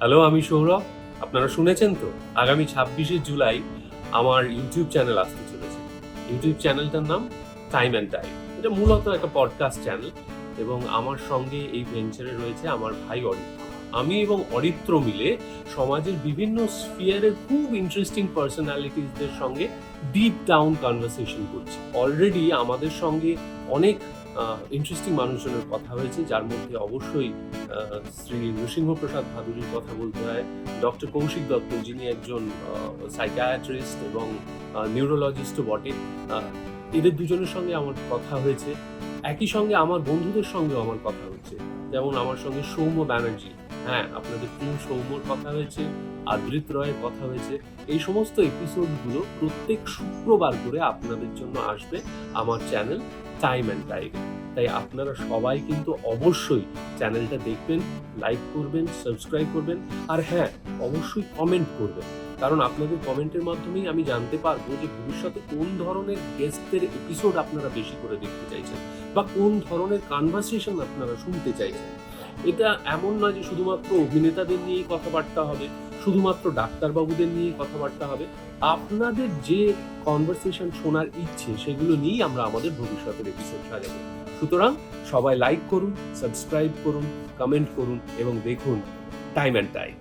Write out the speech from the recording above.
Hello, আমি সৌরভ। আপনারা শুনেছেন তো? আগামী ছাব্বিশে জুলাই আমার ইউটিউব চ্যানেল আসতে চলেছে। ইউটিউব চ্যানেলটার নাম টাইম অ্যান্ড টাইম এটা মূলত একটা পডকাস্ট চ্যানেল এবং আমার সঙ্গে এই ভেঞ্চারে রয়েছে আমার ভাই অরিত্র। আমি এবং অরিত্র মিলে সমাজের বিভিন্ন স্ফিয়ারের খুব ইন্টারেস্টিং পার্সোনালিটিসদের সঙ্গে ডিপ ডাউন কনভারসেশন করছি। অলরেডি আমাদের সঙ্গে অনেক ইন্টারেস্টিং মানুষজনের কথা হয়েছে, যার মধ্যে অবশ্যই শ্রী নৃসিংহপ্রসাদ ভাদুরীর কথা বলতে হয় ডক্টর কৌশিক দত্ত, যিনি একজন সাইকায়াট্রিস্ট এবং নিউরোলজিস্টও বটে। এদের দুজনের সঙ্গে আমার কথা হয়েছে। একই সঙ্গে আমার বন্ধুদের সঙ্গেও আমার কথা হচ্ছে যেমন আমার সঙ্গে সৌম্য ব্যানার্জি। হ্যাঁ আপনাদের প্রিয় সৌম্যর কথা হয়েছে, আদৃত রয়ের কথা হয়েছে। এই সমস্ত এপিসোডগুলো প্রত্যেক শুক্রবার করে আপনাদের জন্য আসবে আমার চ্যানেল টাইম অ্যান্ড টাইম তাই আপনারা সবাই কিন্তু অবশ্যই চ্যানেলটা দেখবেন লাইক করবেন সাবস্ক্রাইব করবেন আর হ্যাঁ অবশ্যই কমেন্ট করবেন। কারণ আপনাদের কমেন্টের মাধ্যমেই আমি জানতে পারব যে ভবিষ্যতে কোন ধরনের গেস্টদের এপিসোড আপনারা বেশি করে দেখতে চাইছেন বা কোন ধরনের কনভারসেশন আপনারা শুনতে চাইছেন। এটা এমন নয় যে শুধুমাত্র অভিনেতাদের নিয়েই কথাবার্তা হবে, শুধুমাত্র ডাক্তারবাবুদের নিয়েই কথাবার্তা হবে। আপনাদের যে কনভারসেশন শোনার ইচ্ছে, সেগুলো নিয়েই আমরা আমাদের ভবিষ্যতের এপিসোড সাজাবো। সুতরাং সবাই লাইক করুন সাবস্ক্রাইব করুন কমেন্ট করুন এবং দেখুন টাইম অ্যান্ড টাইম